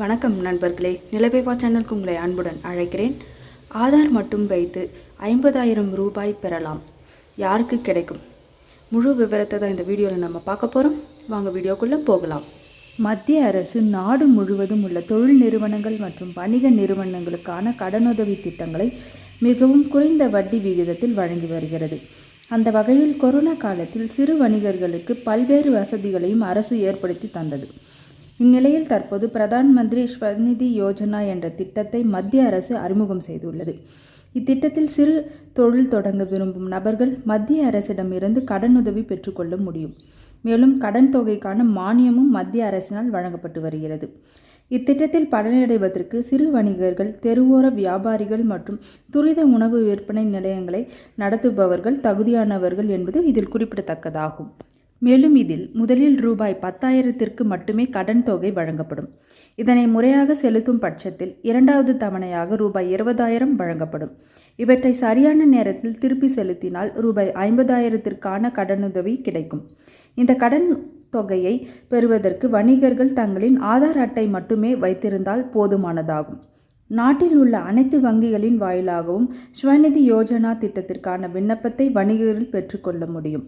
வணக்கம் நண்பர்களே. நிலவேவா சேனலுக்கு உங்களை அன்புடன் அழைக்கிறேன். ஆதார் மட்டும் வைத்து ஐம்பதாயிரம் ரூபாய் பெறலாம். யாருக்கு கிடைக்கும்? முழு விவரத்தை தான் இந்த வீடியோவில் நம்ம பார்க்க போகிறோம் வாங்க வீடியோக்குள்ளே போகலாம். மத்திய அரசு நாடு முழுவதும் உள்ள தொழில் நிறுவனங்கள் மற்றும் வணிக நிறுவனங்களுக்கான கடனுதவி திட்டங்களை மிகவும் குறைந்த வட்டி விகிதத்தில் வழங்கி வருகிறது. அந்த வகையில் கொரோனா காலத்தில் சிறு வணிகர்களுக்கு பல்வேறு வசதிகளையும் அரசு ஏற்படுத்தி தந்தது. இந்நிலையில் தற்போது பிரதான் மந்திரி ஸ்வநிதி யோஜனா என்ற திட்டத்தை மத்திய அரசு அறிமுகம் செய்துள்ளது. இத்திட்டத்தில் சிறு தொழில் தொடங்க விரும்பும் நபர்கள் மத்திய அரசிடமிருந்து கடனுதவி பெற்றுக்கொள்ள முடியும். மேலும் கடன் தொகைக்கான மானியமும் மத்திய அரசினால் வழங்கப்பட்டு வருகிறது. இத்திட்டத்தில் பலனடைவதற்கு சிறு வணிகர்கள் தெருவோர வியாபாரிகள் மற்றும் துரித உணவு விற்பனை நிலையங்களை நடத்துபவர்கள் தகுதியானவர்கள் என்பது இதில் குறிப்பிடத்தக்கதாகும். மேலும் இதில் முதலில் ரூபாய் பத்தாயிரத்திற்கு மட்டுமே கடன் தொகை வழங்கப்படும். இதனை முறையாக செலுத்தும் பட்சத்தில் இரண்டாவது தவணையாக ரூபாய் இருபதாயிரம் வழங்கப்படும். இவற்றை சரியான நேரத்தில் திருப்பி செலுத்தினால் ரூபாய் ஐம்பதாயிரத்திற்கான கடனுதவி கிடைக்கும். இந்த கடன் தொகையை பெறுவதற்கு வணிகர்கள் தங்களின் ஆதார் அட்டை மட்டுமே வைத்திருந்தால் போதுமானதாகும். நாட்டில் உள்ள அனைத்து வங்கிகளின் வாயிலாகவும் ஸ்வநிதி யோஜனா திட்டத்திற்கான விண்ணப்பத்தை வணிகர்கள் பெற்றுக்கொள்ள முடியும்.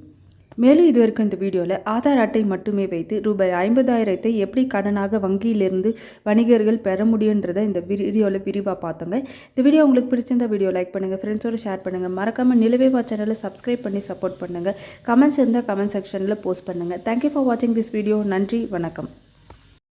மேலும் இதுவரைக்கும் இந்த வீடியோவில் ஆதார் அட்டை மட்டுமே வைத்து ரூபாய் ஐம்பதாயிரத்தை எப்படி கடனாக வங்கியிலிருந்து வணிகர்கள் பெற முடியுன்றதை இந்த வீடியோவில் விரிவாக பார்த்தோங்க. இந்த வீடியோ உங்களுக்கு பிடிச்சிருந்த வீடியோ லைக் பண்ணுங்கள் ஃப்ரெண்ட்ஸோடு ஷேர் பண்ணுங்கள் மறக்காமல் நிலவேவா சேனலை சப்ஸ்கிரைப் பண்ணி சப்போர்ட் பண்ணுங்கள் கமெண்ட்ஸ் இருந்தால் கமெண்ட் செக்ஷனில் போஸ்ட் பண்ணுங்கள் தேங்க்யூ ஃபார் வாட்சிங் திஸ் வீடியோ நன்றி வணக்கம்.